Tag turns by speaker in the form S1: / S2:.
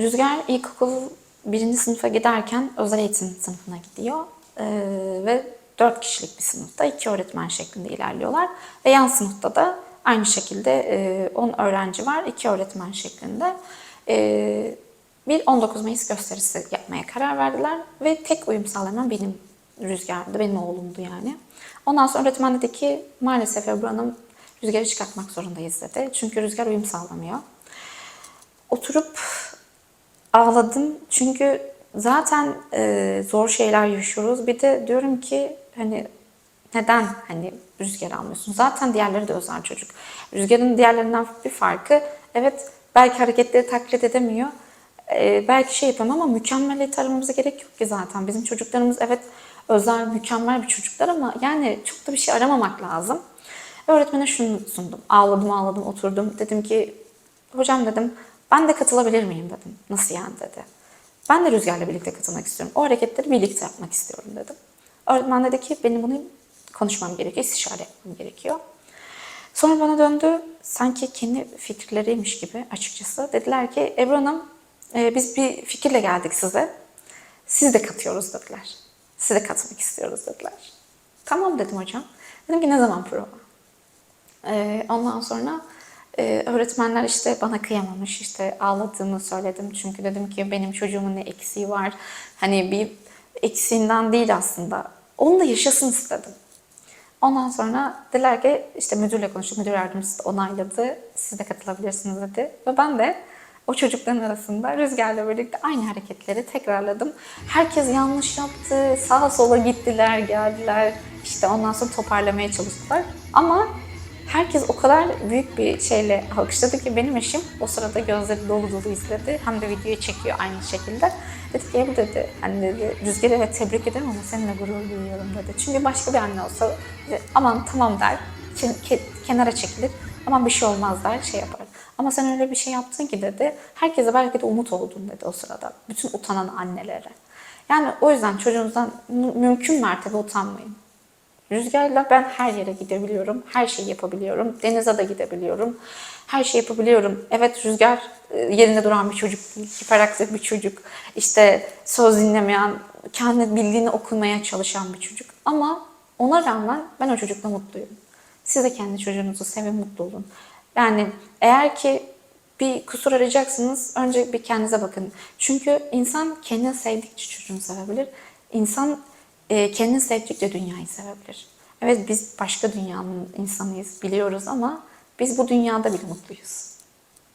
S1: Rüzgar ilkokul birinci sınıfa giderken özel eğitim sınıfına gidiyor. Ee, ve dört kişilik bir sınıfta iki öğretmen şeklinde ilerliyorlar. Ve yan sınıfta da aynı şekilde e, 10 öğrenci var, iki öğretmen şeklinde. E, bir 19 Mayıs gösterisi yapmaya karar verdiler ve tek uyum sağlayan benim Rüzgar'dı, benim oğlumdu yani. Ondan sonra öğretmen dedi ki maalesef Ebru Hanım Rüzgar'ı çıkartmak zorundayız dedi. Çünkü Rüzgar uyum sağlamıyor. Oturup ağladım çünkü zaten e, zor şeyler yaşıyoruz. Bir de diyorum ki hani neden hani Rüzgar almıyorsun? Zaten diğerleri de özel çocuk. Rüzgar'ın diğerlerinden bir farkı evet belki hareketleri taklit edemiyor. E, belki şey yapamam ama mükemmeliyet aramamıza gerek yok ki zaten. Bizim çocuklarımız evet özel, mükemmel bir çocuklar ama yani çok da bir şey aramamak lazım. Öğretmene şunu sundum. Ağladım ağladım oturdum. Dedim ki hocam dedim ben de katılabilir miyim dedim. Nasıl yani dedi. Ben de Rüzgar'la birlikte katılmak istiyorum. O hareketleri birlikte yapmak istiyorum dedim. Öğretmen dedi ki benim bunu konuşmam gerekiyor, istişare etmem gerekiyor. Sonra bana döndü sanki kendi fikirleriymiş gibi açıkçası. Dediler ki Ebru Hanım e, biz bir fikirle geldik size. Siz de katıyoruz dediler. Siz de katmak istiyoruz dediler. Tamam dedim hocam. Dedim ki ne zaman prova? Ee, ondan sonra e, öğretmenler işte bana kıyamamış işte ağladığımı söyledim çünkü dedim ki benim çocuğumun ne eksiği var hani bir eksiğinden değil aslında onu da yaşasın istedim. Ondan sonra dediler ki işte müdürle konuştuk müdür yardımcısı da onayladı siz de katılabilirsiniz dedi ve ben de o çocukların arasında Rüzgar'la birlikte aynı hareketleri tekrarladım. Herkes yanlış yaptı, sağa sola gittiler, geldiler. İşte ondan sonra toparlamaya çalıştılar. Ama Herkes o kadar büyük bir şeyle alkışladı ki benim eşim o sırada gözleri dolu dolu izledi. Hem de videoyu çekiyor aynı şekilde. Dedi ki Ebru dedi, hani dedi, Rüzgar'ı evet tebrik ederim ama seninle gurur duyuyorum dedi. Çünkü başka bir anne olsa dedi, aman tamam der, ke- ke- kenara çekilir. Aman bir şey olmaz der, şey yapar. Ama sen öyle bir şey yaptın ki dedi, herkese belki de umut oldun dedi o sırada. Bütün utanan annelere. Yani o yüzden çocuğunuzdan mü- mümkün mertebe utanmayın. Rüzgarla ben her yere gidebiliyorum. Her şeyi yapabiliyorum. Denize de gidebiliyorum. Her şeyi yapabiliyorum. Evet Rüzgar e, yerinde duran bir çocuk. Hiperaktif bir çocuk. İşte söz dinlemeyen, kendi bildiğini okumaya çalışan bir çocuk. Ama ona rağmen ben o çocukla mutluyum. Siz de kendi çocuğunuzu sevin, mutlu olun. Yani eğer ki bir kusur arayacaksınız, önce bir kendinize bakın. Çünkü insan kendini sevdikçe çocuğunu sevebilir. İnsan e, kendini sevdikçe dünyayı sevebilir. Evet biz başka dünyanın insanıyız biliyoruz ama biz bu dünyada bile mutluyuz.